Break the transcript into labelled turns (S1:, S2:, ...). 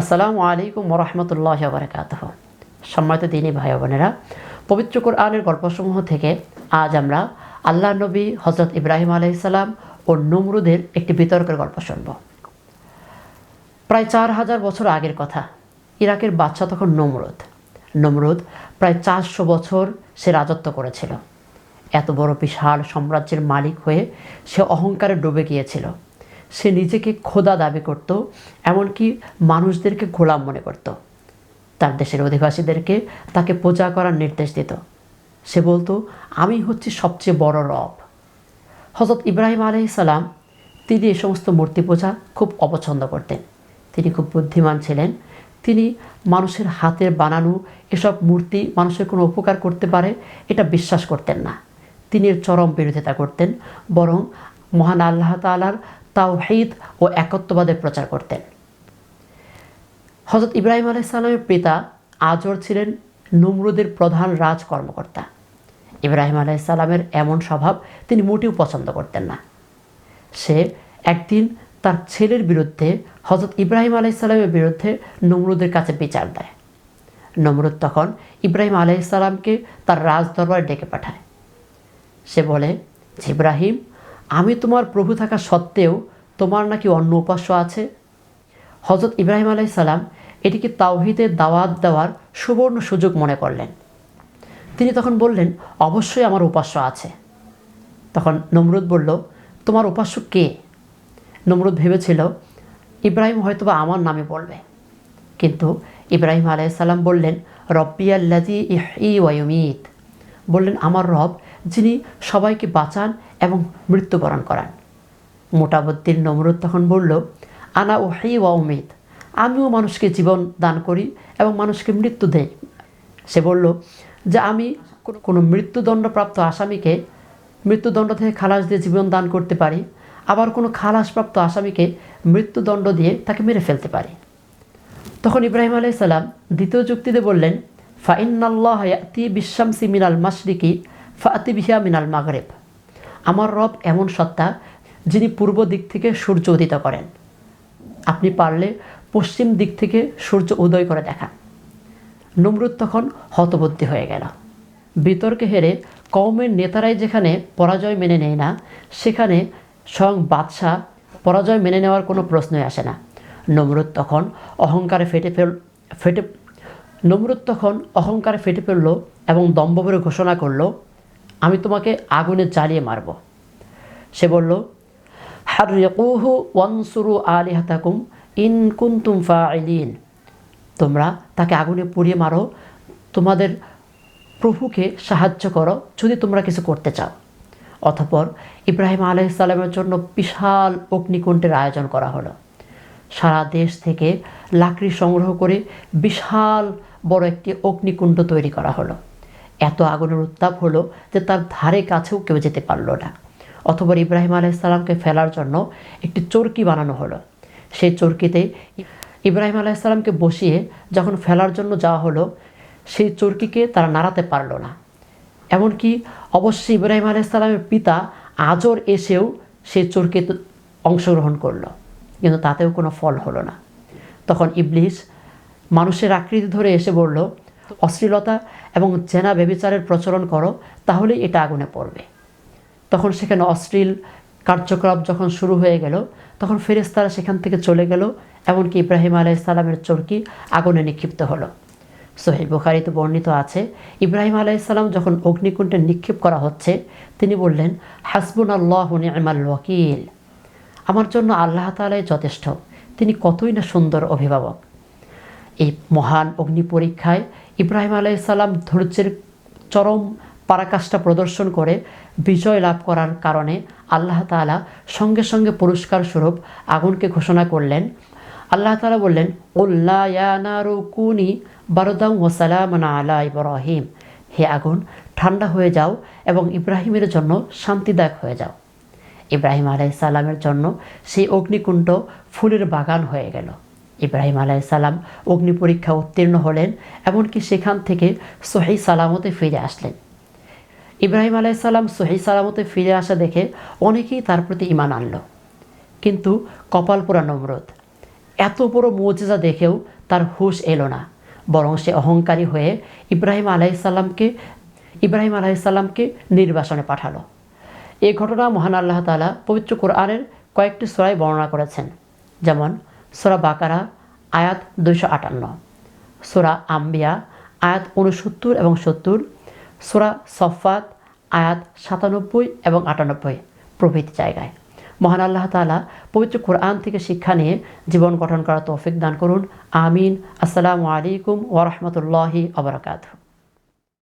S1: আসসালামু আলাইকুম ওরহমতুল্লাহ বারকাত সম্মানিত দিনী ভাই বোনেরা, পবিত্র কোরআনের গল্পসমূহ থেকে আজ আমরা আল্লাহ নবী হজরত ইব্রাহিম আলাইসাল্লাম ও নমরুদের একটি বিতর্কের গল্প শুনব। প্রায় চার হাজার বছর আগের কথা, ইরাকের বাচ্চা তখন নমরুদ। নমরুদ প্রায় চারশো বছর সে রাজত্ব করেছিল। এত বড় বিশাল সাম্রাজ্যের মালিক হয়ে সে অহংকারে ডুবে গিয়েছিল। সে নিজেকে খোদা দাবি করত, এমনকি মানুষদেরকে গোলাম মনে করত। তার দেশের অধিবাসীদেরকে তাকে পূজা করার নির্দেশ দিত। সে বলতো, আমি হচ্ছি সবচেয়ে বড় রব। হজরত ইব্রাহিম আলহিসাল্লাম তিনি এই সমস্ত মূর্তি পূজা খুব অপছন্দ করতেন। তিনি খুব বুদ্ধিমান ছিলেন। তিনি মানুষের হাতের বানানো এসব মূর্তি মানুষের কোনো উপকার করতে পারে এটা বিশ্বাস করতেন না। তিনি এর চরম বিরোধিতা করতেন, বরং মহান আল্লাহ তালার তাওহিদ ও একত্ববাদের প্রচার করতেন। হজরত ইব্রাহিম আলাইসাল্লামের পিতা আজর ছিলেন নমরুদের প্রধান রাজ কর্মকর্তা। ইব্রাহিম আলাইসাল্লামের এমন স্বভাব তিনি মোটেও পছন্দ করতেন না। সে একদিন তার ছেলের বিরুদ্ধে হজরত ইব্রাহিম আলাইসাল্লামের বিরুদ্ধে নমরুদের কাছে বিচার দেয়। নমরুদ তখন ইব্রাহিম আলাইসাল্লামকে তার রাজ দরবারে ডেকে পাঠায়। সে বলে যে ইব্রাহিম আমি তোমার প্রভু থাকা সত্ত্বেও তোমার নাকি অন্য উপাস্য আছে? হজরত ইব্রাহিম আলাইসাল্লাম এটিকে তাওহিদের দাওয়াত দেওয়ার সুবর্ণ সুযোগ মনে করলেন। তিনি তখন বললেন, অবশ্যই আমার উপাস্য আছে। তখন নমরুদ বলল, তোমার উপাস্য কে? নমরুদ ভেবেছিল, ইব্রাহিম হয়তোবা আমার নামে বলবে। কিন্তু ইব্রাহিম আলাইসাল্লাম বললেন রব্বিয়াল্লাজি ই ওয়ুমিত বললেন, আমার রব, যিনি সবাইকে বাঁচান এবং মৃত্যুবরণ করান। মোটাবদ্দিন নমরুদ তখন বলল, আনা ও হি ওয়াউমিদ আমিও মানুষকে জীবন দান করি এবং মানুষকে মৃত্যু দেই। সে বলল, যে আমি কোনো মৃত্যুদণ্ডপ্রাপ্ত আসামিকে মৃত্যুদণ্ড থেকে খালাস দিয়ে জীবন দান করতে পারি, আবার কোনো খালাসপ্রাপ্ত আসামিকে মৃত্যুদণ্ড দিয়ে তাকে মেরে ফেলতে পারি। তখন ইব্রাহিম আলাইসাল্লাম দ্বিতীয় যুক্তিতে বললেন ফাইনাল্লাহ ইয়াতি বিশ্বামসি মিনাল মাসরিকি ফাতি বিহিয়া মিনাল মাগরেব। আমার রব এমন সত্তা যিনি পূর্ব দিক থেকে সূর্য উদিত করেন। আপনি পারলে পশ্চিম দিক থেকে সূর্য উদয় করে দেখান নমরুদ তখন হতবুদ্ধি হয়ে গেল। বিতর্কে হেরে কওমের নেতারাই যেখানে পরাজয় মেনে নেয় না, সেখানে স্বয়ং বাদশাহ পরাজয় মেনে নেওয়ার কোনো প্রশ্নই আসে না। নমরুদ তখন অহংকারে ফেটে ফেল, ফেটে, নমরুদ তখন অহংকারে ফেটে ফেলল এবং দম্ভভরে ঘোষণা করল আমি তোমাকে আগুনে জ্বালিয়ে মারব। সে বলল হারিকুহু ওয়ানসুরু আলি হাতাকুম ইন কুন্তুম ফাইলিন তোমরা তাকে আগুনে পুড়িয়ে মারো। তোমাদের প্রভুকে সাহায্য করো যদি তোমরা কিছু করতে চাও। অতপর ইব্রাহিম আলাইসাল্লামের জন্য বিশাল অগ্নিকুণ্ডের আয়োজন করা হলো। সারা দেশ থেকে লাকড়ি সংগ্রহ করে বিশাল বড় একটি অগ্নিকুণ্ড তৈরি করা হলো। এত আগুনের উত্তাপ হলো যে তার ধারে কাছেও কেউ যেতে পারল না। অথবা ইব্রাহিম আলাইসাল্লামকে ফেলার জন্য একটি চরকি বানানো হলো। সেই চরকিতে ইব্রাহিম আলাইসাল্লামকে বসিয়ে যখন ফেলার জন্য যাওয়া হলো, সেই চরকিকে তারা নাড়াতে পারল না। এমনকি অবশ্যই ইব্রাহিম আলাইসাল্লামের পিতা আজর এসেও সেই চরকিতে অংশগ্রহণ করল, কিন্তু তাতেও কোনো ফল হলো না। তখন ইবলিস মানুষের আকৃতি ধরে এসে বলল অশ্লীলতা এবং জেনা বেবিচারের প্রচলন করো, তাহলেই এটা আগুনে পড়বে। তখন সেখানে অশ্লীল কার্যকলাপ যখন শুরু হয়ে গেল, তখন ফেরেস্তারা সেখান থেকে চলে গেল, এমনকি ইব্রাহিম আলাহ ইসলামের চরকি আগুনে নিক্ষিপ্ত হলো। সোহেল বুখারিতে বর্ণিত আছে, ইব্রাহিম আলাইসাল্লাম যখন অগ্নিকুণ্ডে নিক্ষেপ করা হচ্ছে, তিনি বললেন হাসবুন আল্লাহ নিমাল ওয়াকিল। আমার জন্য আল্লাহ তালাই যথেষ্ট, তিনি কতই না সুন্দর অভিভাবক। এই মহান অগ্নি পরীক্ষায় ইব্রাহিম আলাইসাল্লাম ধৈর্যের চরম পারাকাষ্ঠা প্রদর্শন করে বিজয় লাভ করার কারণে আল্লাহ তালা সঙ্গে সঙ্গে পুরস্কার স্বরূপ আগুনকে ঘোষণা করলেন। আল্লাহ তালা বললেন কুনি বারদাম ওসালামনা আলা ইব্রাহিম। হে আগুন, ঠান্ডা হয়ে যাও এবং ইব্রাহিমের জন্য শান্তিদায়ক হয়ে যাও। ইব্রাহিম আলাইসাল্লামের জন্য সেই অগ্নিকুণ্ড ফুলের বাগান হয়ে গেল। ইব্রাহিম আলাইসাল্লাম অগ্নি পরীক্ষা উত্তীর্ণ হলেন এমনকি সেখান থেকে সহি সালামতে ফিরে আসলেন। ইব্রাহিম আলাইসাল্লাম সহি সালামতে ফিরে আসা দেখে অনেকেই তার প্রতি ইমান আনল। কিন্তু কপাল পোড়া নমরুদ, এত বড় মৌজেজা দেখেও তার হুশ এলো না, বরং সে অহংকারী হয়ে ইব্রাহিম আলাইসাল্লামকে ইব্রাহিম আলাইসাল্লামকে নির্বাসনে পাঠালো। এই ঘটনা মহান আল্লাহ তালা পবিত্র কোরআনের কয়েকটি সোরায় বর্ণনা করেছেন, যেমন সোরা বাকারা, আয়াত দুইশো আটান্ন। সোরা আম্বিয়া, আয়াত উনসত্তর এবং সত্তর। সোরা সফাত আয়াত সাতানব্বই এবং আটানব্বই প্রভৃতি জায়গায়। মহান আল্লাহ তালা পবিত্র কোরআন থেকে শিক্ষা নিয়ে জীবন গঠন করার তৌফিক দান করুন। আমিন। আসসালামু আলাইকুম ওরহমতুল্লাহি আবরকাত